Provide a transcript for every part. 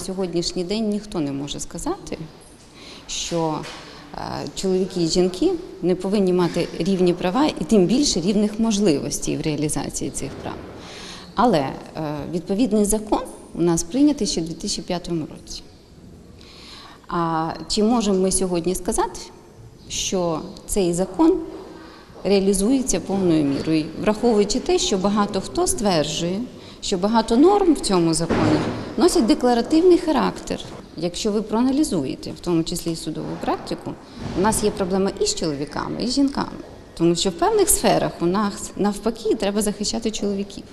сьогоднішній день ніхто не може сказати, що е, чоловіки і жінки не повинні мати рівні права і тим більше рівних можливостей в реалізації цих прав. Але е, відповідний закон у нас прийнятий ще у 2005 році. А чи можемо ми сьогодні сказати, що цей закон реалізується повною мірою, враховуючи те, що багато хто стверджує, що багато норм в цьому законі носять декларативний характер. Якщо ви проаналізуєте, в тому числі і судову практику, у нас є проблема і з чоловіками, і з жінками. Тому що в певних сферах у нас навпаки треба захищати чоловіків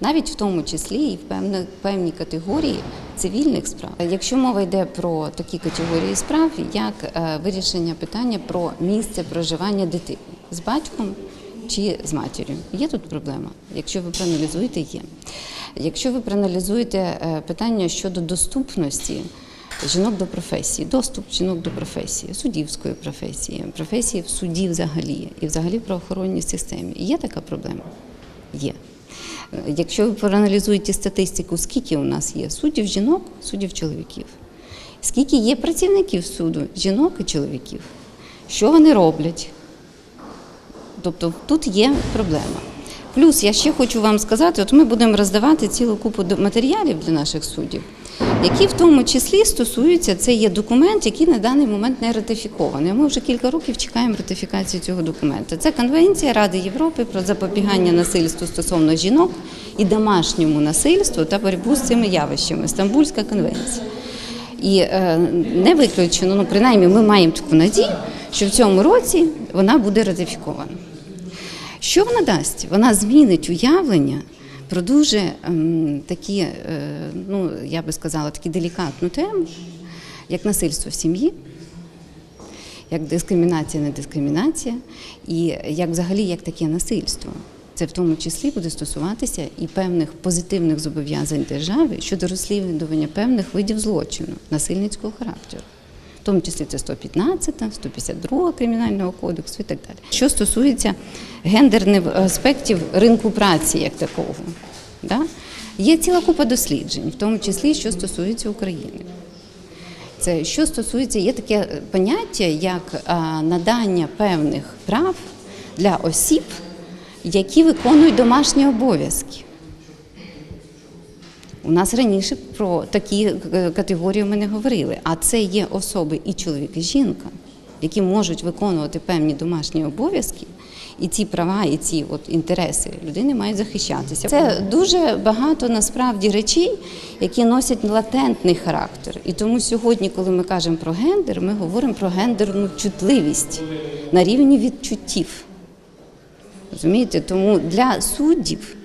навіть в тому числі і в певні, певні категорії цивільних справ. Якщо мова йде про такі категорії справ, як е, вирішення питання про місце проживання дитини з батьком чи з матір'ю, є тут проблема. Якщо ви проаналізуєте, є. Якщо ви проаналізуєте е, питання щодо доступності. Жінок до професії, доступ жінок до професії, суддівської професії, професії в суді взагалі і взагалі в правоохоронній системі. Є така проблема? Є. Якщо ви проаналізуєте статистику, скільки у нас є суддів жінок, суддів чоловіків, скільки є працівників суду, жінок і чоловіків, що вони роблять? Тобто тут є проблема. Плюс я ще хочу вам сказати: от ми будемо роздавати цілу купу матеріалів для наших суддів, які в тому числі стосуються, це є документ, який на даний момент не ратифікований. Ми вже кілька років чекаємо ратифікації цього документу. Це Конвенція Ради Європи про запобігання насильству стосовно жінок і домашньому насильству та боротьбу з цими явищами. Стамбульська конвенція. І е, не виключено, ну принаймні ми маємо таку надію, що в цьому році вона буде ратифікована. Що вона дасть? Вона змінить уявлення про дуже ем, такі, е, ну я би сказала, такі делікатну тему, як насильство в сім'ї, як дискримінація, не дискримінація, і як взагалі як таке насильство. Це в тому числі буде стосуватися і певних позитивних зобов'язань держави щодо розслідування певних видів злочину насильницького характеру. Тому числі це 115, 152 кримінального кодексу і так далі. Що стосується гендерних аспектів ринку праці як такого, да? є ціла купа досліджень, в тому числі що стосується України. Це що стосується, є таке поняття, як надання певних прав для осіб, які виконують домашні обов'язки. У нас раніше про такі е, категорії ми не говорили, а це є особи і чоловік, і жінка, які можуть виконувати певні домашні обов'язки, і ці права, і ці от інтереси людини мають захищатися. Це дуже багато насправді речей, які носять латентний характер. І тому сьогодні, коли ми кажемо про гендер, ми говоримо про гендерну чутливість на рівні відчуттів. Розумієте, тому для суддів,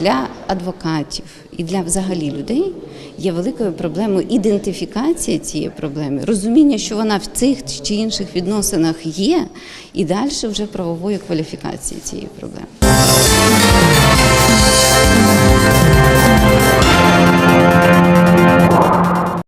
для адвокатів і для взагалі людей є великою проблемою ідентифікація цієї проблеми, розуміння, що вона в цих чи інших відносинах є, і далі вже правової кваліфікації цієї проблеми.